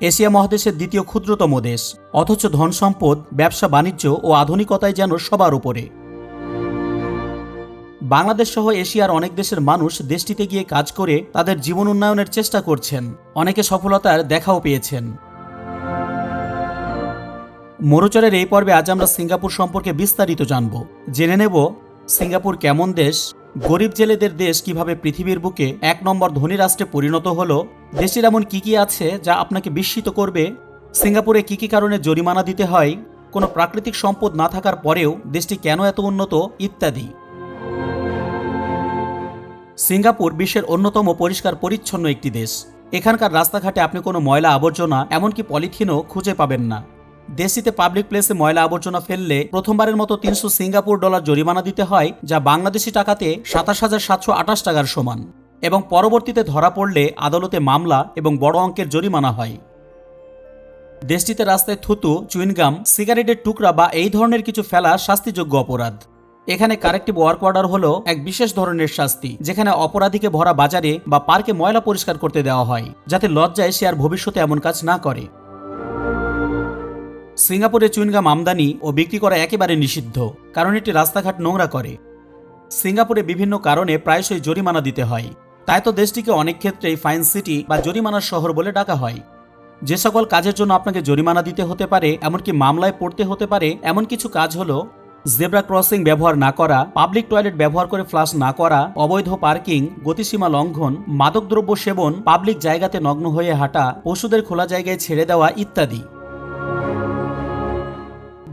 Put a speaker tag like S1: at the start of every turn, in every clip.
S1: Asia মহাদেশের দ্বিতীয় ক্ষুদ্রতম দেশ। অথচ ধন সম্পদ, ব্যবসা, বাণিজ্য ও আধুনিকতায় যেন সবার উপরে। বাংলাদেশ সহ এশিয়ার অনেক দেশের মানুষ দেশটিতে গিয়ে কাজ করে তাদের জীবন উন্নয়নের চেষ্টা করছেন। অনেকে সফলতার দেখাও পেয়েছেন। মরুচরের এই পর্বে আজ আমরা সিঙ্গাপুর সম্পর্কে বিস্তারিত জানব। জেনে নেব সিঙ্গাপুর কেমন দেশ গরিব জেলেদের দেশ কীভাবে পৃথিবীর বুকে এক নম্বর ধনী রাষ্ট্রে পরিণত হলো? দেশের এমন কি কি আছে যা আপনাকে বিস্মিত করবে? সিঙ্গাপুরে কি কি কারণে জরিমানা দিতে হয়? কোনো প্রাকৃতিক সম্পদ না থাকার পরেও দেশটি কেন এত উন্নত? ইত্যাদি। সিঙ্গাপুর বিশ্বের অন্যতম পরিষ্কার পরিচ্ছন্ন একটি দেশ। এখানকার রাস্তাঘাটে আপনি কোনো ময়লা আবর্জনা এমনকি পলিথিনও খুঁজে পাবেন না। দেশটিতে পাবলিক প্লেসে ময়লা আবর্জনা ফেললে প্রথমবারের মতো তিনশো সিঙ্গাপুর ডলার জরিমানা দিতে হয়, যা বাংলাদেশি টাকাতে সাতাশ হাজার সাতশো আঠাশ টাকার সমান। এবং পরবর্তীতে ধরা পড়লে আদালতে মামলা এবং বড় অঙ্কের জরিমানা হয়। দেশটিতে রাস্তায় থুতু, চুইনগাম, সিগারেটের টুকরা বা এই ধরনের কিছু ফেলা শাস্তিযোগ্য অপরাধ। এখানে কারেক্টিভ ওয়ার্ক অর্ডার হলো এক বিশেষ ধরনের শাস্তি, যেখানে অপরাধীকে ভরা বাজারে বা পার্কে ময়লা পরিষ্কার করতে দেওয়া হয়, যাতে লজ্জায় সে আর ভবিষ্যতে এমন কাজ না করে। সিঙ্গাপুরে চুইনগাম আমদানি ও বিক্রি করা একেবারে নিষিদ্ধ, কারণ এটি রাস্তাঘাট নোংরা করে। সিঙ্গাপুরে বিভিন্ন কারণে প্রায়শই জরিমানা দিতে হয়। তাই তো দেশটিকে অনেক ক্ষেত্রেই ফাইন সিটি বা জরিমানার শহর বলে ডাকা হয়। যে সকল কাজের জন্য আপনাকে জরিমানা দিতে হতে পারে, এমনকি মামলায় পড়তে হতে পারে, এমন কিছু কাজ হলো জেব্রা ক্রসিং ব্যবহার না করা, পাবলিক টয়লেট ব্যবহার করে ফ্লাশ না করা, অবৈধ পার্কিং, গতিসীমা লঙ্ঘন, মাদকদ্রব্য সেবন, পাবলিক জায়গাতে নগ্ন হয়ে হাঁটা, পশুদের খোলা জায়গায় ছেড়ে দেওয়া ইত্যাদি।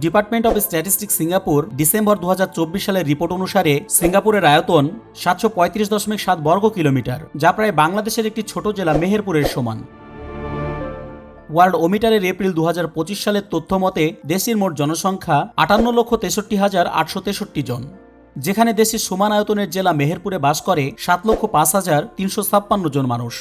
S1: Department of statistics Singapore December দু হাজার চব্বিশ সালের রিপোর্ট অনুসারে সিঙ্গাপুরের আয়তন সাতশো পঁয়ত্রিশ দশমিক সাত বর্গ কিলোমিটার, যা প্রায় বাংলাদেশের একটি ছোট জেলা মেহেরপুরের সমান। ওয়ার্ল্ড ওমিটারের এপ্রিল দু হাজার পঁচিশ সালের তথ্য মতে দেশের মোট জনসংখ্যা আটান্ন লক্ষ তেষট্টি হাজার আটশো তেষট্টি জন, যেখানে দেশের সমান আয়তনের জেলা মেহেরপুরে বাস করে সাত লক্ষ পাঁচ হাজার তিনশো ছাপ্পান্ন জন মানুষ।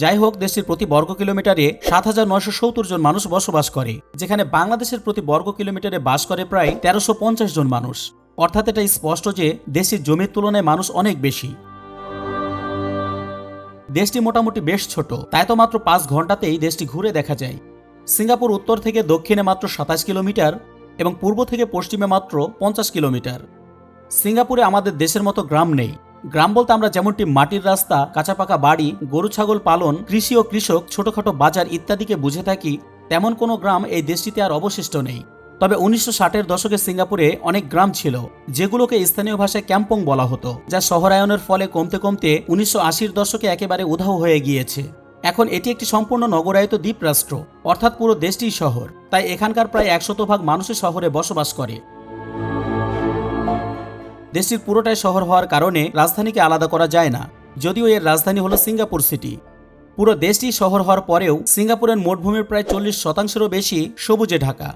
S1: যাই হোক, দেশের প্রতি বর্গ কিলোমিটারে সাত হাজার নয়শো সত্তর জন মানুষ বসবাস করে, যেখানে বাংলাদেশের প্রতি বর্গ কিলোমিটারে বাস করে প্রায় তেরোশো পঞ্চাশ জন মানুষ। অর্থাৎ এটা স্পষ্ট যে, দেশের জমির তুলনায় মানুষ অনেক বেশি। দেশটি মোটামুটি বেশ ছোট, তাই তো মাত্র পাঁচ ঘন্টাতেই দেশটি ঘুরে দেখা যায়। সিঙ্গাপুর উত্তর থেকে দক্ষিণে মাত্র সাতাশ কিলোমিটার এবং পূর্ব থেকে পশ্চিমে মাত্র পঞ্চাশ কিলোমিটার। সিঙ্গাপুরে আমাদের দেশের মতো গ্রাম নেই। গ্রাম বলতে আমরা যেমনটি মাটির রাস্তা কাঁচা পাকা বাড়ি, গরু, ছাগল পালন, কৃষি ও কৃষক, ছোটখাটো বাজার ইত্যাদিকে বুঝে থাকি, তেমন কোনো গ্রাম এই দেশটিতে আর অবশিষ্ট নেই। তবে উনিশশো ষাটের দশকে সিঙ্গাপুরে অনেক গ্রাম ছিল, যেগুলোকে স্থানীয় ভাষায় ক্যাম্পং বলা হতো, যা শহরায়নের ফলে কমতে কমতে উনিশশো আশির দশকে একেবারে উধাও হয়ে গিয়েছে। এখন এটি একটি সম্পূর্ণ নগরায়িত দ্বীপ রাষ্ট্র অর্থাৎ পুরো দেশটিই শহর, তাই এখানকার প্রায় একশত ভাগ মানুষই শহরে বসবাস করে। দেশটির পুরোটাই শহর হওয়ার কারণে রাজধানীকে আলাদা করা যায় না, যদিও এর রাজধানী হলো সিঙ্গাপুর সিটি। পুরো দেশটি শহর হওয়ার পরেও সিঙ্গাপুরের মোট ভূমির প্রায় চল্লিশ শতাংশেরও বেশি সবুজে ঢাকা।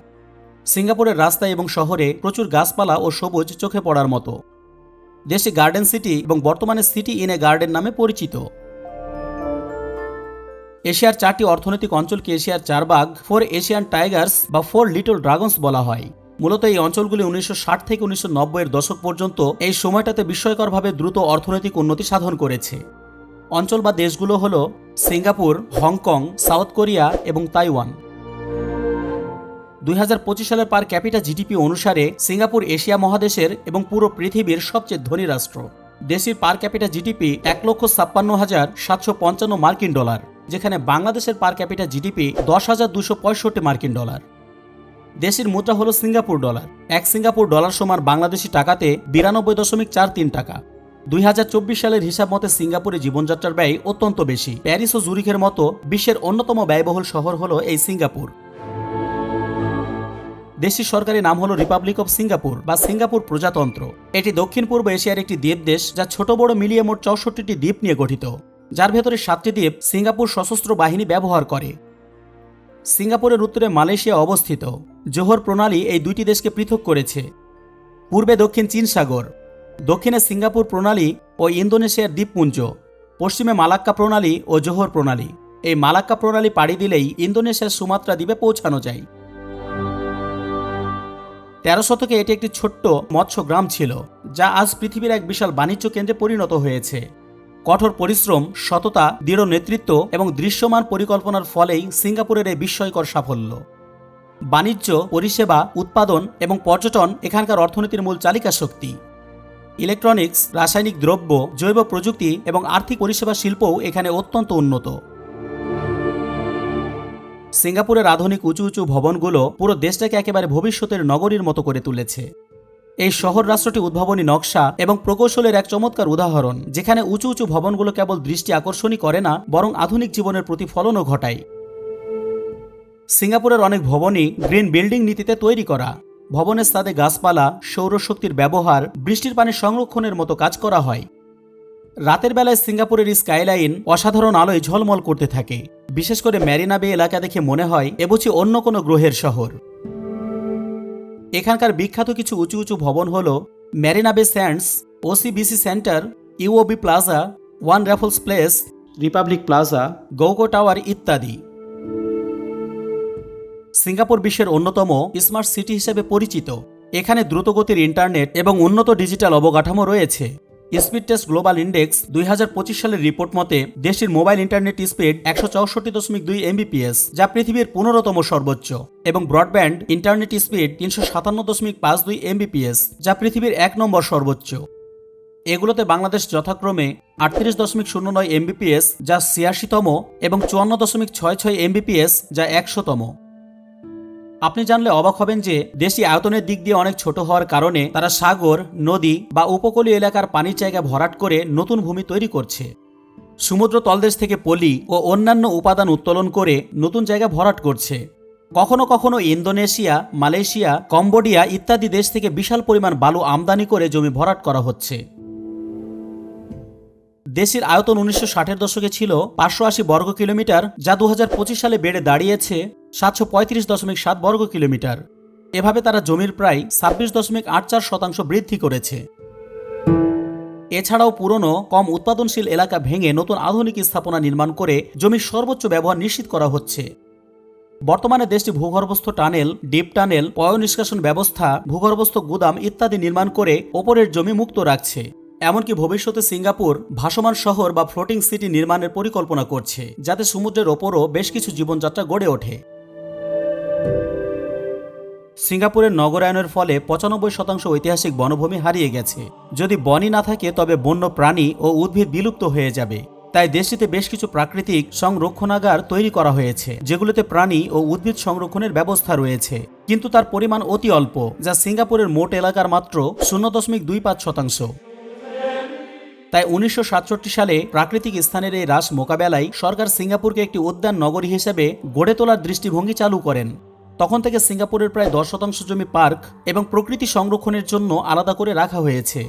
S1: সিঙ্গাপুরের রাস্তা এবং শহরে প্রচুর গাছপালা ও সবুজ চোখে পড়ার মতো। দেশটি গার্ডেন সিটি এবং বর্তমানে সিটি ইন এ গার্ডেন নামে পরিচিত। এশিয়ার চারটি অর্থনৈতিক অঞ্চলকে এশিয়ার চার বাঘ ফোর এশিয়ান টাইগার্স বা ফোর লিটল ড্রাগনস বলা হয়। মূলত এই অঞ্চলগুলি উনিশশো ষাট থেকে উনিশশো এর দশক পর্যন্ত এই সময়টাতে বিস্ময়করভাবে দ্রুত অর্থনৈতিক উন্নতি সাধন করেছে। অঞ্চল বা দেশগুলো হল Singapore, Hong Kong, South Korea এবং তাইওয়ান। দুই হাজার পঁচিশ সালের পার ক্যাপিটা জিডিপি অনুসারে সিঙ্গাপুর এশিয়া মহাদেশের এবং পুরো পৃথিবীর সবচেয়ে ধনী রাষ্ট্র। দেশের পার ক্যাপিটা জিডিপি এক লক্ষ ছাপ্পান্ন হাজার সাতশো পঞ্চান্ন মার্কিন ডলার, যেখানে বাংলাদেশের পার ক্যাপিটা জিডিপি দশ হাজার দুশো পঁয়ষট্টি মার্কিন ডলার। দেশের মুদ্রা হলো সিঙ্গাপুর ডলার। এক সিঙ্গাপুর ডলার সমান বাংলাদেশি টাকাতে বিরানব্বই দশমিক চার তিন টাকা। দুই হাজার চব্বিশ সালের হিসাব মতে সিঙ্গাপুরে জীবনযাত্রার ব্যয় অত্যন্ত বেশি। প্যারিস ও জুরিখের মতো বিশ্বের অন্যতম ব্যয়বহুল শহর হলো এই সিঙ্গাপুর। দেশটির সরকারি নাম হলো রিপাবলিক অব সিঙ্গাপুর বা সিঙ্গাপুর প্রজাতন্ত্র। এটি দক্ষিণ পূর্ব এশিয়ার একটি দ্বীপ দেশ যা ছোট বড় মিলিয়ে মোট চৌষট্টিটি দ্বীপ নিয়ে গঠিত। যার ভেতরে সাতটি দ্বীপ সিঙ্গাপুর সশস্ত্র বাহিনী ব্যবহার করে। সিঙ্গাপুরের উত্তরে মালয়েশিয়া অবস্থিত। জোহর প্রণালী এই দুইটি দেশকে পৃথক করেছে। পূর্বে দক্ষিণ চীন সাগর, দক্ষিণে সিঙ্গাপুর প্রণালী ও ইন্দোনেশিয়ার দ্বীপপুঞ্জ, পশ্চিমে মালাক্কা প্রণালী ও জোহর প্রণালী। এই মালাক্কা প্রণালী পাড়ি দিলেই ইন্দোনেশিয়ার সুমাত্রা দ্বীপে পৌঁছানো যায়। তেরো শতকে এটি একটি ছোট্ট মৎস্য গ্রাম ছিল, যা আজ পৃথিবীর এক বিশাল বাণিজ্য কেন্দ্রে পরিণত হয়েছে। কঠোর পরিশ্রম, সততা, দৃঢ় নেতৃত্ব এবং দৃশ্যমান পরিকল্পনার ফলেই সিঙ্গাপুরের এই বিস্ময়কর সাফল্য। বাণিজ্য, পরিষেবা, উৎপাদন এবং পর্যটন এখানকার অর্থনীতির মূল চালিকা শক্তি। ইলেকট্রনিক্স, রাসায়নিক দ্রব্য, জৈব প্রযুক্তি এবং আর্থিক পরিষেবা শিল্পও এখানে অত্যন্ত উন্নত। সিঙ্গাপুরের আধুনিক উঁচু উঁচু ভবনগুলো পুরো দেশটাকে একেবারে ভবিষ্যতের নগরীর মতো করে তুলেছে। এই শহর রাষ্ট্রটি উদ্ভাবনী নকশা এবং প্রকৌশলের এক চমৎকার উদাহরণ, যেখানে উঁচু উঁচু ভবনগুলো কেবল দৃষ্টি আকর্ষণই করে না, বরং আধুনিক জীবনের প্রতিফলনও ঘটায়। সিঙ্গাপুরের অনেক ভবনই গ্রিন বিল্ডিং নীতিতে তৈরি করা। ভবনের স্তাদে গাছপালা, সৌরশক্তির ব্যবহার, বৃষ্টির পানি সংরক্ষণের মতো কাজ করা হয়। রাতের বেলায় সিঙ্গাপুরের স্কাইলাইন অসাধারণ আলোয় ঝলমল করতে থাকে। বিশেষ করে ম্যারিনা বে এলাকা দেখে মনে হয় এ বুঝি অন্য কোনো গ্রহের শহর। এখানকার বিখ্যাত কিছু উঁচু উঁচু ভবন হল Marina Bay Sands OCBC centre, UOB plaza, one Raffles place, republic plaza Guoco tower ইত্যাদি। সিঙ্গাপুর বিশ্বের অন্যতম স্মার্ট সিটি হিসেবে পরিচিত। এখানে দ্রুতগতির ইন্টারনেট এবং উন্নত ডিজিটাল অবকাঠামো রয়েছে। স্পিড টেস্ট গ্লোবাল ইন্ডেক্স দুই হাজার পঁচিশ সালের রিপোর্ট মতে দেশটির মোবাইল ইন্টারনেট স্পিড একশো চৌষট্টি দশমিক দুই এমবিপিএস যা পৃথিবীর পনেরোতম সর্বোচ্চ, এবং ব্রডব্যান্ড ইন্টারনেট স্পিড তিনশো সাতান্ন দশমিক পাঁচ দুই এমবিপিএস যা পৃথিবীর এক নম্বর সর্বোচ্চ। এগুলোতে বাংলাদেশ যথাক্রমে আটত্রিশ দশমিক শূন্য নয় এমবিপিএস যা ছিয়াশিতম, এবং চুয়ান্ন দশমিক ছয় ছয় এমবিপিএস যা একশোতম। আপনি জানলে অবাক হবেন যে দেশি আয়তনের দিক দিয়ে অনেক ছোট হওয়ার কারণে তারা সাগর, নদী বা উপকূলীয় এলাকার পানির জায়গা ভরাট করে নতুন ভূমি তৈরি করছে। সমুদ্র তলদেশ থেকে পলি ও অন্যান্য উপাদান উত্তোলন করে নতুন জায়গা ভরাট করছে। কখনো কখনো ইন্দোনেশিয়া, মালয়েশিয়া, কম্বোডিয়া ইত্যাদি দেশ থেকে বিশাল পরিমাণ বালু আমদানি করে জমি ভরাট করা হচ্ছে। দেশের আয়তন উনিশশো ষাটের দশকে ছিল পাঁচশো আশি বর্গ কিলোমিটার, যা দু হাজার পঁচিশ সালে বেড়ে দাঁড়িয়েছে সাতশো পঁয়ত্রিশ দশমিক সাত বর্গ কিলোমিটার। এভাবে তারা জমির প্রায় ছাব্বিশ দশমিক আট চার শতাংশ বৃদ্ধি করেছে। এছাড়াও পুরনো, কম উৎপাদনশীল এলাকা ভেঙে নতুন আধুনিক স্থাপনা নির্মাণ করে জমির সর্বোচ্চ ব্যবহার নিশ্চিত করা হচ্ছে। বর্তমানে দেশটি ভূগর্ভস্থ টানেল, ডিপ টানেল পয় নিষ্কাশন ব্যবস্থা, ভূগর্ভস্থ গুদাম ইত্যাদি নির্মাণ করে ওপরের জমি মুক্ত রাখছে। এমনকি ভবিষ্যতে সিঙ্গাপুর ভাসমান শহর বা ফ্লোটিং সিটি নির্মাণের পরিকল্পনা করছে, যাতে সমুদ্রের ওপরও বেশ কিছু জীবনযাত্রা গড়ে ওঠে। সিঙ্গাপুরের নগরায়নের ফলে পঁচানব্বই শতাংশ ঐতিহাসিক বনভূমি হারিয়ে গেছে। যদি বনই না থাকে, তবে বন্য প্রাণী ও উদ্ভিদ বিলুপ্ত হয়ে যাবে। তাই দেশটিতে বেশ কিছু প্রাকৃতিক সংরক্ষণাগার তৈরি করা হয়েছে, যেগুলোতে প্রাণী ও উদ্ভিদ সংরক্ষণের ব্যবস্থা রয়েছে। কিন্তু তার পরিমাণ অতি অল্প, যা সিঙ্গাপুরের মোট এলাকার মাত্র শূন্য দশমিক দুই পাঁচ শতাংশ। তাই উনিশশো সাতষট্টি সালে প্রাকৃতিক স্থানের এই হ্রাস মোকাবেলায় সরকার সিঙ্গাপুরকে একটি উদ্যান নগরী হিসেবে গড়ে তোলার দৃষ্টিভঙ্গি চালু করেন। তখন থেকে সিঙ্গাপুরের প্রায় দশ শতাংশ জমি পার্ক এবং প্রকৃতি সংরক্ষণের জন্য আলাদা করে রাখা হয়েছে।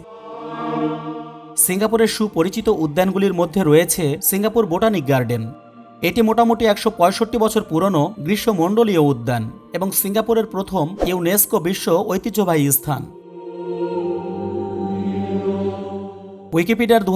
S1: সিঙ্গাপুরের সুপরিচিত উদ্যানগুলির মধ্যে রয়েছে সিঙ্গাপুর বোটানিক গার্ডেন। এটি মোটামুটি একশো পঁয়ষট্টি বছর পুরনো গ্রীষ্মমণ্ডলীয় উদ্যান এবং সিঙ্গাপুরের প্রথম ইউনেস্কো বিশ্ব ঐতিহ্যবাহী স্থান। উইকিপিডিয়ার দু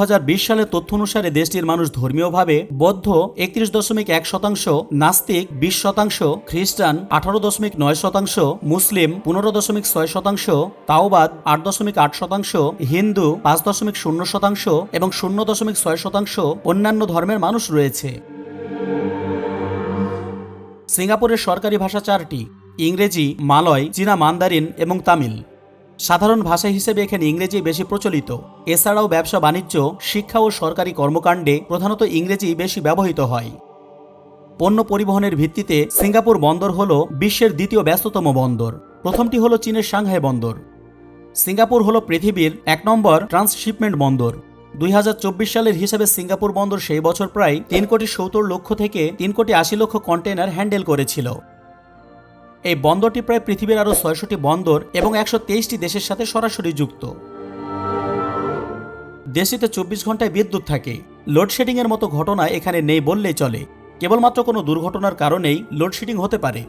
S1: সালের তথ্য অনুসারে দেশটির মানুষ ধর্মীয়ভাবে বৌদ্ধ একত্রিশ দশমিক এক শতাংশ, নাস্তিক বিশ শতাংশ, খ্রিস্টান আঠারো দশমিক নয় শতাংশ, মুসলিম পনেরো দশমিক ছয় শতাংশ, তাওবাদ আট দশমিক আট শতাংশ, হিন্দু পাঁচ দশমিক শূন্য শতাংশ এবং শূন্য দশমিক ছয় শতাংশ অন্যান্য ধর্মের মানুষ রয়েছে। সিঙ্গাপুরের সরকারি ভাষা চারটি, ইংরেজি, মালয়, চীনা, মান্দারিন এবং তামিল। সাধারণ ভাষা হিসেবে এখানে ইংরেজি বেশি প্রচলিত। এছাড়াও ব্যবসা বাণিজ্য, শিক্ষা ও সরকারি কর্মকাণ্ডে প্রধানত ইংরেজি বেশি ব্যবহৃত হয়। পণ্য পরিবহনের ভিত্তিতে সিঙ্গাপুর বন্দর হল বিশ্বের দ্বিতীয় ব্যস্ততম বন্দর। প্রথমটি হল চীনের সাংহাই বন্দর। সিঙ্গাপুর হল পৃথিবীর এক নম্বর ট্রান্সশিপমেন্ট বন্দর। দুই হাজার চব্বিশ সালের হিসাবে সিঙ্গাপুর বন্দর সেই বছর প্রায় তিন কোটি সত্তর লক্ষ থেকে তিন কোটি আশি লক্ষ কন্টেনার হ্যান্ডেল করেছিল। এই বন্দরটি প্রায় পৃথিবীর আরও ছয়শটি বন্দর এবং একশো তেইশটি দেশের সাথে সরাসরি যুক্ত। দেশটিতে চব্বিশ ঘন্টায় বিদ্যুৎ থাকে। লোডশেডিংয়ের মতো ঘটনা এখানে নেই বললেই চলে। কেবলমাত্র কোনো দুর্ঘটনার কারণেই লোডশেডিং হতে পারে।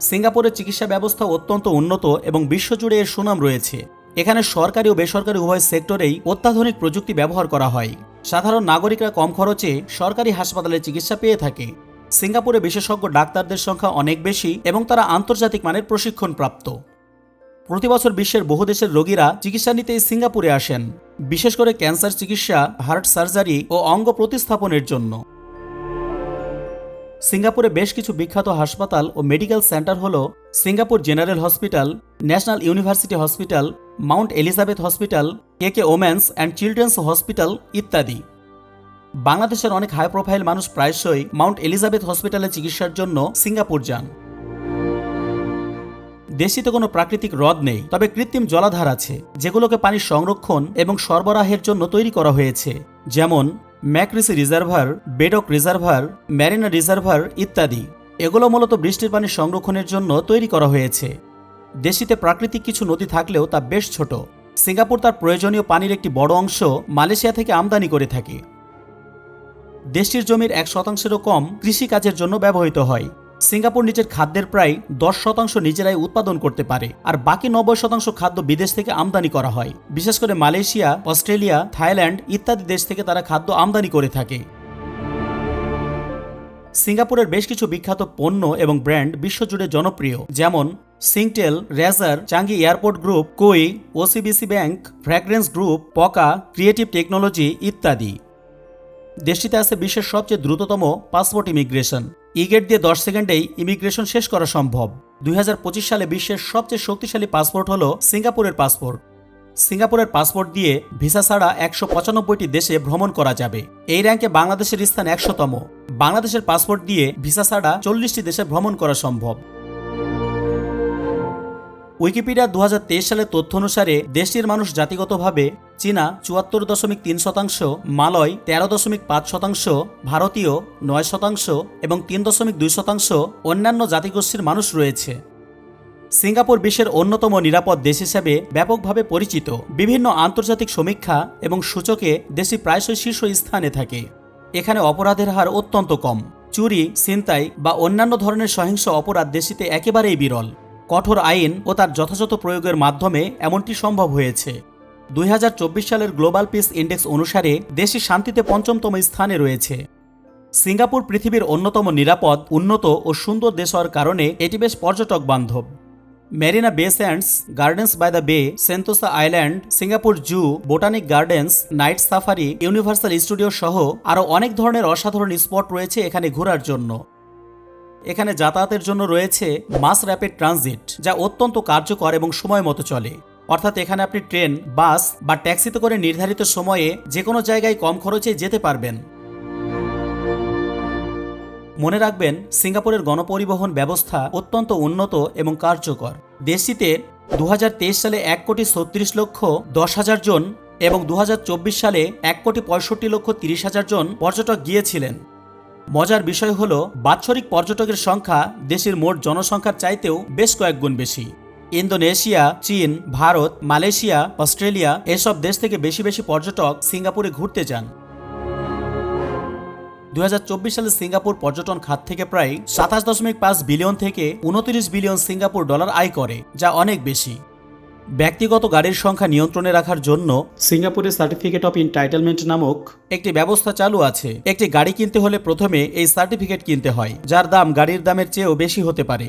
S1: সিঙ্গাপুরের চিকিৎসা ব্যবস্থা অত্যন্ত উন্নত এবং বিশ্বজুড়ে এর সুনাম রয়েছে। এখানে সরকারি ও বেসরকারি উভয় সেক্টরেই অত্যাধুনিক প্রযুক্তি ব্যবহার করা হয়। সাধারণ নাগরিকরা কম খরচে সরকারি হাসপাতালে চিকিৎসা পেয়ে থাকে। সিঙ্গাপুরে বিশেষজ্ঞ ডাক্তারদের সংখ্যা অনেক বেশি এবং তারা আন্তর্জাতিক মানের প্রশিক্ষণ প্রাপ্ত প্রতি বছর বিশ্বের বহু দেশের রোগীরা চিকিৎসা নিতে সিঙ্গাপুরে আসেন, বিশেষ করে ক্যান্সার চিকিৎসা, হার্ট সার্জারি ও অঙ্গ প্রতিস্থাপনের জন্য। সিঙ্গাপুরে বেশ কিছু বিখ্যাত হাসপাতাল ও মেডিকেল সেন্টার হল Singapore general hospital, national university hospital, mount Elizabeth hospital, K K women's and children's hospital ইত্যাদি। বাংলাদেশের অনেক হাই প্রোফাইল মানুষ প্রায়শই মাউন্ট এলিজাবেথ হসপিটালে চিকিৎসার জন্য সিঙ্গাপুর যান। দেশটিতে কোনো প্রাকৃতিক হ্রদ নেই, তবে কৃত্রিম জলাধার আছে, যেগুলোকে পানির সংরক্ষণ এবং সরবরাহের জন্য তৈরি করা হয়েছে। যেমন, MacRitchie reservoir, Bedok reservoir, Marina reservoir ইত্যাদি। এগুলো মূলত বৃষ্টির পানি সংরক্ষণের জন্য তৈরি করা হয়েছে। দেশটিতে প্রাকৃতিক কিছু নদী থাকলেও তা বেশ ছোট। সিঙ্গাপুর তার প্রয়োজনীয় পানির একটি বড় অংশ মালয়েশিয়া থেকে আমদানি করে থাকে। দেশটির জমির এক শতাংশেরও কম কৃষিকাজের জন্য ব্যবহৃত হয়। সিঙ্গাপুর নিজের খাদ্যের প্রায় দশ শতাংশ নিজেরাই উৎপাদন করতে পারে আর বাকি নব্বই শতাংশ খাদ্য বিদেশ থেকে আমদানি করা হয়। বিশেষ করে মালয়েশিয়া, অস্ট্রেলিয়া, থাইল্যান্ড ইত্যাদি দেশ থেকে তারা খাদ্য আমদানি করে থাকে। সিঙ্গাপুরের বেশ কিছু বিখ্যাত পণ্য এবং ব্র্যান্ড বিশ্বজুড়ে জনপ্রিয়, যেমন Singtel, Razer, Changi airport group, Koi, OCBC bank, fragrance group, Pokka, creative technology ইত্যাদি। দেশটিতে আছে বিশ্বের সবচেয়ে দ্রুততম পাসপোর্ট ইমিগ্রেশন। ইগেট দিয়ে দশ সেকেন্ডেই ইমিগ্রেশন শেষ করা সম্ভব। দুই হাজার পঁচিশ সালে বিশ্বের সবচেয়ে শক্তিশালী পাসপোর্ট হল সিঙ্গাপুরের পাসপোর্ট। সিঙ্গাপুরের পাসপোর্ট দিয়ে ভিসা ছাড়া একশো পঁচানব্বইটি দেশে ভ্রমণ করা যাবে। এই র্যাঙ্কে বাংলাদেশের স্থান একশোতম। বাংলাদেশের পাসপোর্ট দিয়ে ভিসা ছাড়া চল্লিশটি দেশে ভ্রমণ করা সম্ভব। উইকিপিডিয়া দু হাজার তেইশ সালের তথ্য অনুসারে দেশটির মানুষ জাতিগতভাবে চীনা চুয়াত্তর দশমিক তিন শতাংশ, মালয় তেরো দশমিক পাঁচ শতাংশ, ভারতীয় নয় শতাংশ এবং তিন দশমিক দুই শতাংশ অন্যান্য জাতিগোষ্ঠীর মানুষ রয়েছে। সিঙ্গাপুর বিশ্বের অন্যতম নিরাপদ দেশ হিসেবে ব্যাপকভাবে পরিচিত। বিভিন্ন আন্তর্জাতিক সমীক্ষা এবং সূচকে দেশটি প্রায়শই শীর্ষ স্থানে থাকে। এখানে অপরাধের হার অত্যন্ত কম। চুরি, ছিনতাই বা অন্যান্য ধরনের সহিংস অপরাধ দেশটিতে একেবারেই বিরল। কঠোর আইন ও তার যথাযথ প্রয়োগের মাধ্যমে এমনটি সম্ভব হয়েছে। দুই হাজার চব্বিশ সালের গ্লোবাল পিস ইন্ডেক্স অনুসারে দেশটি শান্তিতে পঞ্চমতম স্থানে রয়েছে। সিঙ্গাপুর পৃথিবীর অন্যতম নিরাপদ, উন্নত ও সুন্দর দেশ হওয়ার কারণে এটি বেশ পর্যটক বান্ধব। Marina Bay Sands, gardens by the bay Sentosa island, Singapore zoo, botanic gardens, night safari, universal studio সহ আরও অনেক ধরনের অসাধারণ স্পট রয়েছে এখানে ঘোরার জন্য। এখানে যাতায়াতের জন্য রয়েছে মাস র্যাপিড ট্রানজিট, যা অত্যন্ত কার্যকর এবং সময় মতো চলে। অর্থাৎ এখানে আপনি ট্রেন, বাস বা ট্যাক্সিতে করে নির্ধারিত সময়ে যে কোনো জায়গায় কম খরচে যেতে পারবেন। মনে রাখবেন, সিঙ্গাপুরের গণপরিবহন ব্যবস্থা অত্যন্ত উন্নত এবং কার্যকর। দেশটিতে দু হাজার তেইশ সালে এক কোটি ছত্রিশ লক্ষ দশ হাজার জন এবং দু হাজার চব্বিশ সালে এক কোটি পঁয়ষট্টি লক্ষ তিরিশ হাজার জন পর্যটক গিয়েছিলেন। মজার বিষয় হল, বাৎসরিক পর্যটকের সংখ্যা দেশের মোট জনসংখ্যার চাইতেও বেশ কয়েক গুণ বেশি। ইন্দোনেশিয়া, চীন, ভারত, মালয়েশিয়া, অস্ট্রেলিয়া এসব দেশ থেকে বেশি বেশি পর্যটক সিঙ্গাপুরে ঘুরতে যান। দু হাজার চব্বিশ সালে সিঙ্গাপুর পর্যটন খাত থেকে প্রায় সাতাশ দশমিক পাঁচ বিলিয়ন থেকে উনত্রিশ বিলিয়ন সিঙ্গাপুর ডলার আয় করে, যা অনেক বেশি। ব্যক্তিগত গাড়ির সংখ্যা নিয়ন্ত্রণে রাখার জন্য সিঙ্গাপুরের সার্টিফিকেট অফ ইনটাইটেলমেন্ট নামক একটি ব্যবস্থা চালু আছে। একটি গাড়ি কিনতে হলে প্রথমে এই সার্টিফিকেট কিনতে হয়, যার দাম গাড়ির দামের চেয়েও বেশি হতে পারে।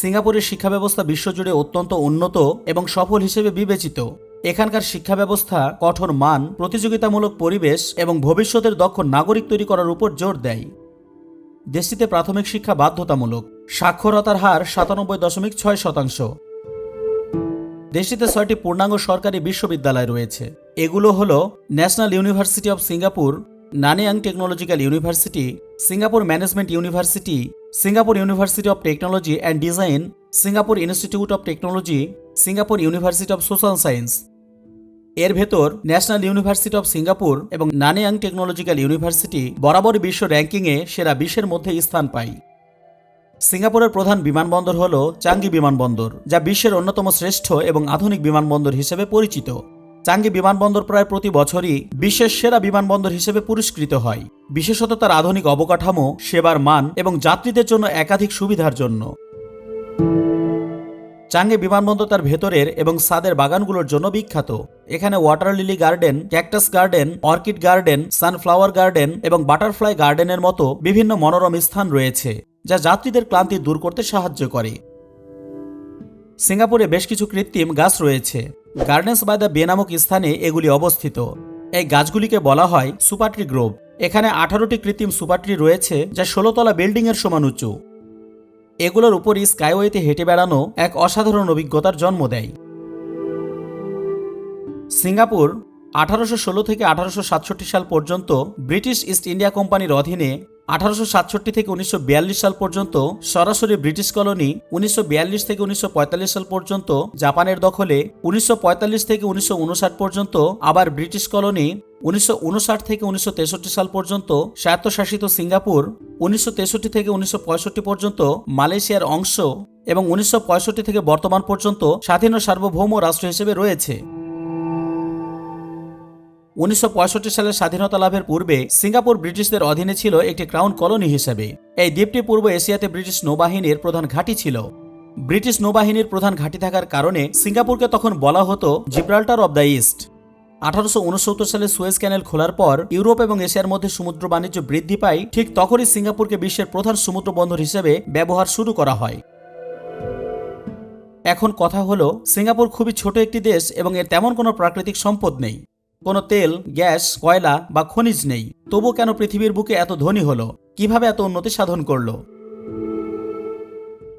S1: সিঙ্গাপুরের শিক্ষা ব্যবস্থা বিশ্বজুড়ে অত্যন্ত উন্নত এবং সফল হিসেবে বিবেচিত। এখানকার শিক্ষা ব্যবস্থা কঠোর মান, প্রতিযোগিতামূলক পরিবেশ এবং ভবিষ্যতের দক্ষ নাগরিক তৈরি করার উপর জোর দেয়। দেশটিতে প্রাথমিক শিক্ষা বাধ্যতামূলক। সাক্ষরতার হার সাতানব্বই দশমিক ছয় শতাংশ। দেশটিতে ছয়টি পূর্ণাঙ্গ সরকারি বিশ্ববিদ্যালয় রয়েছে। এগুলো হল National University of Singapore Nanyang Technological University Singapore Management University Singapore University of Technology and Design Singapore Institute of Technology Singapore University of Social Science এর ভেতর ন্যাশনাল ইউনিভার্সিটি অব সিঙ্গাপুর এবং নানিয়াং টেকনোলজিক্যাল ইউনিভার্সিটি বরাবর বিশ্ব র্যাঙ্কিংয়ে সেরা বিশের মধ্যে স্থান পায়। সিঙ্গাপুরের প্রধান বিমানবন্দর হল চাঙ্গি বিমানবন্দর, যা বিশ্বের অন্যতম শ্রেষ্ঠ এবং আধুনিক বিমানবন্দর হিসেবে পরিচিত। চাঙ্গি বিমানবন্দর প্রায় প্রতি বছরই বিশ্বের সেরা বিমানবন্দর হিসেবে পুরস্কৃত হয়। বিশেষত তার আধুনিক অবকাঠামো, সেবার মান এবং যাত্রীদের জন্য একাধিক সুবিধার জন্য। চাঙ্গে বিমানবন্দর তার ভেতরের এবং সাদের বাগানগুলোর জন্য বিখ্যাত। এখানে water lily garden cactus garden orchid garden sunflower garden এবং বাটারফ্লাই গার্ডেনের মতো বিভিন্ন মনোরম স্থান রয়েছে, যা যাত্রীদের ক্লান্তি দূর করতে সাহায্য করে। সিঙ্গাপুরে বেশ কিছু কৃত্রিম গাছ রয়েছে। গার্ডেন্স বাই দ্য বে নামক স্থানে এগুলি অবস্থিত। এই গাছগুলিকে বলা হয় সুপারট্রি গ্রোভ এখানে আঠারোটি কৃত্রিম সুপারট্রি রয়েছে, যা ষোলোতলা বিল্ডিংয়ের সমান উঁচু। এগুলোর উপরই স্কাইওয়েতে হেঁটে বেড়ানো এক অসাধারণ অভিজ্ঞতার জন্ম দেয়। সিঙ্গাপুর, আঠারোশো ষোলো থেকে আঠারোশো সাতষট্টি সাল পর্যন্ত ব্রিটিশ ইস্ট ইন্ডিয়া কোম্পানির অধীনে আঠারোশো সাতষট্টি থেকে উনিশশো বিয়াল্লিশ সাল পর্যন্ত সরাসরি ব্রিটিশ কলোনি, উনিশশো বিয়াল্লিশ থেকে উনিশশো পঁয়তাল্লিশ সাল পর্যন্ত জাপানের দখলে, উনিশশো পঁয়তাল্লিশ থেকে উনিশশো উনষাট পর্যন্ত আবার ব্রিটিশ কলোনি, উনিশশো উনষাট থেকে উনিশশো তেষট্টি সাল পর্যন্ত স্বায়ত্তশাসিত সিঙ্গাপুর, উনিশশো তেষট্টি থেকে উনিশশো পঁয়ষট্টি পর্যন্ত মালয়েশিয়ার অংশ এবং উনিশশো পঁয়ষট্টি থেকে বর্তমান পর্যন্ত স্বাধীন সার্বভৌম রাষ্ট্র হিসেবে রয়েছে। উনিশশো সালের স্বাধীনতা লাভের পূর্বে সিঙ্গাপুর ব্রিটিশদের অধীনে ছিল একটি ক্রাউন কলোনি হিসেবে। এই দ্বীপটি পূর্ব এশিয়াতে ব্রিটিশ নৌবাহিনীর প্রধান ঘাঁটি ছিল। ব্রিটিশ নৌবাহিনীর প্রধান ঘাঁটি থাকার কারণে সিঙ্গাপুরকে তখন বলা হতো জিব্রাল্টার অব দ্য ইস্ট আঠারোশো উনসত্তর সালে সুয়েজ ক্যানেল খোলার পর ইউরোপ এবং এশিয়ার মধ্যে সমুদ্র বাণিজ্য বৃদ্ধি পায়, ঠিক তখনই সিঙ্গাপুরকে বিশ্বের প্রধান সমুদ্র বন্দর হিসেবে ব্যবহার শুরু করা হয়। এখন কথা হলো, সিঙ্গাপুর খুবই ছোট একটি দেশ এবং এর তেমন কোনো প্রাকৃতিক সম্পদ নেই। কোনো তেল, গ্যাস, কয়লা বা খনিজ নেই। তবু কেন পৃথিবীর বুকে এত ধনী হলো? কীভাবে এত উন্নতি সাধন করল?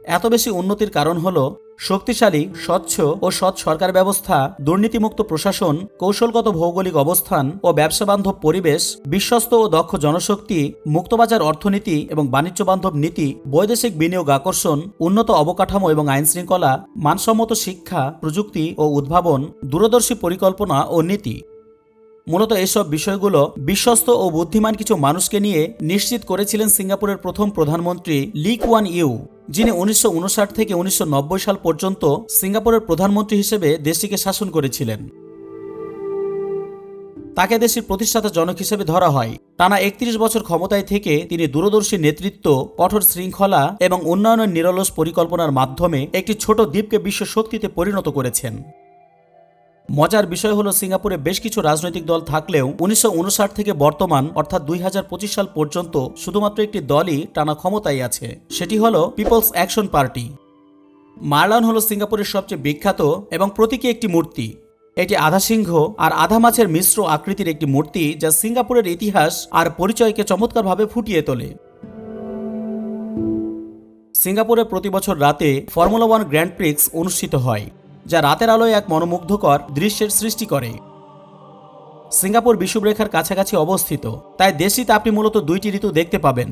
S1: এত বেশি উন্নতির কারণ হলো শক্তিশালী, স্বচ্ছ ও সৎ সরকার ব্যবস্থা, দুর্নীতিমুক্ত প্রশাসন, কৌশলগত ভৌগোলিক অবস্থান ও ব্যবসাবান্ধব পরিবেশ, বিশ্বস্ত ও দক্ষ জনশক্তি, মুক্তবাজার অর্থনীতি এবং বাণিজ্য বান্ধব নীতি, বৈদেশিক বিনিয়োগ আকর্ষণ, উন্নত অবকাঠামো এবং আইন শৃঙ্খলা মানসম্মত শিক্ষা, প্রযুক্তি ও উদ্ভাবন, দূরদর্শী পরিকল্পনা ও নীতি। মূলত এসব বিষয়গুলো বিশ্বস্ত ও বুদ্ধিমান কিছু মানুষকে নিয়ে নিশ্চিত করেছিলেন সিঙ্গাপুরের প্রথম প্রধানমন্ত্রী লি কুয়ান ইউ, যিনি উনিশশো উনষাট থেকে উনিশশো নব্বই সাল পর্যন্ত সিঙ্গাপুরের প্রধানমন্ত্রী হিসেবে দেশটিকে শাসন করেছিলেন। তাকে দেশের প্রতিষ্ঠাতা জনক হিসেবে ধরা হয়। টানা একত্রিশ বছর ক্ষমতায় থেকে তিনি দূরদর্শী নেতৃত্ব, কঠোর শৃঙ্খলা এবং উন্নয়নের নিরলস পরিকল্পনার মাধ্যমে একটি ছোট দ্বীপকে বিশ্ব শক্তিতে পরিণত করেছেন। মজার বিষয় হলো সিঙ্গাপুরে বেশ কিছু রাজনৈতিক দল থাকলেও উনিশশো উনষাট থেকে বর্তমান, অর্থাৎ দুই হাজার পঁচিশ সাল পর্যন্ত শুধুমাত্র একটি দলই টানা ক্ষমতায় আছে। সেটি হলো পিপলস অ্যাকশন পার্টি। মার্লান হলো সিঙ্গাপুরের সবচেয়ে বিখ্যাত এবং প্রতীকী একটি মূর্তি। এটি আধা সিংহ আর আধা মাছের মিশ্র আকৃতির একটি মূর্তি যা সিঙ্গাপুরের ইতিহাস আর পরিচয়কে চমৎকারভাবে ফুটিয়ে তোলে। সিঙ্গাপুরে প্রতি বছর রাতে ফর্মুলা ওয়ান গ্র্যান্ড প্রিক্স অনুষ্ঠিত হয়। যা রাতের আলোয় এক মনোমুগ্ধকর দৃশ্যের সৃষ্টি করে। সিঙ্গাপুর বিষুবরেখার কাছাকাছি অবস্থিত, তাই দেশটিতে আপনি মূলত দুইটি ঋতু দেখতে পাবেন।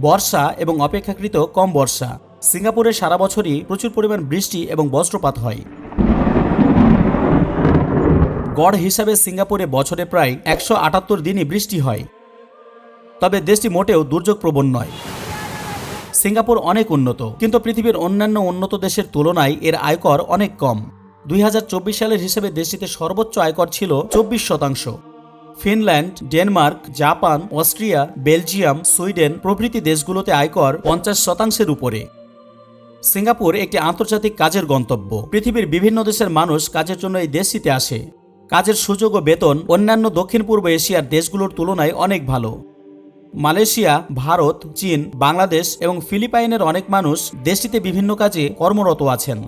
S1: বর্ষা এবং অপেক্ষাকৃত কম বর্ষা। সিঙ্গাপুরে সারা বছরই প্রচুর পরিমাণ বৃষ্টি এবং বজ্রপাত হয়। গড় হিসাবে সিঙ্গাপুরে বছরে প্রায় একশো আটাত্তর দিনই বৃষ্টি হয়। তবে দেশটি মোটেও দুর্যোগপ্রবণ নয়। সিঙ্গাপুর অনেক উন্নত, কিন্তু পৃথিবীর অন্যান্য উন্নত দেশের তুলনায় এর আয়কর অনেক কম। দুই হাজার চব্বিশ সালের হিসেবে দেশটিতে সর্বোচ্চ আয়কর ছিল চব্বিশ শতাংশ। Finland, Denmark, Japan, Austria, Belgium, Sweden প্রভৃতি দেশগুলোতে আয়কর পঞ্চাশ শতাংশের উপরে। সিঙ্গাপুর একটি আন্তর্জাতিক কাজের গন্তব্য। পৃথিবীর বিভিন্ন দেশের মানুষ কাজের জন্য এই দেশটিতে আসে। কাজের সুযোগ ও বেতন অন্যান্য দক্ষিণ পূর্ব এশিয়ার দেশগুলোর তুলনায় অনেক ভালো। মালয়েশিয়া, ভারত, চীন, বাংলাদেশ এবং ফিলিপাইনের অনেক মানুষ দেশটিতে বিভিন্ন কাজে কর্মরত আছেন।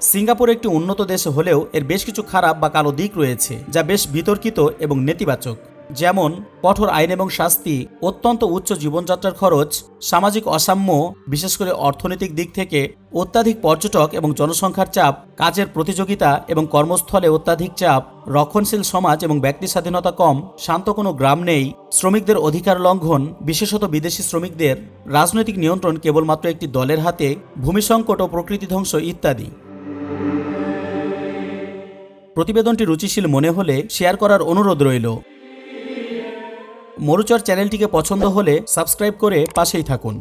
S1: সিঙ্গাপুর একটি উন্নত দেশ হলেও এর বেশ কিছু খারাপ বা কালো দিক রয়েছে, যা বেশ বিতর্কিত এবং নেতিবাচক। যেমন কঠোর আইন এবং শাস্তি, অত্যন্ত উচ্চ জীবনযাত্রার খরচ, সামাজিক অসাম্য, বিশেষ করে অর্থনৈতিক দিক থেকে অত্যাধিক পর্যটক এবং জনসংখ্যার চাপ, কাজের প্রতিযোগিতা এবং কর্মস্থলে অত্যাধিক চাপ, রক্ষণশীল সমাজ এবং ব্যক্তি স্বাধীনতা কম, শান্ত কোনো গ্রাম নেই, শ্রমিকদের অধিকার লঙ্ঘন, বিশেষত বিদেশি শ্রমিকদের, রাজনৈতিক নিয়ন্ত্রণ কেবলমাত্র একটি দলের হাতে, ভূমি সংকট ও প্রকৃতি ধ্বংস ইত্যাদি। প্রতিবেদনটি রুচিশীল মনে হলে শেয়ার করার অনুরোধ রইল। মরুচর চ্যানেলটিকে পছন্দ হলে সাবস্ক্রাইব করে পাশেই থাকুন।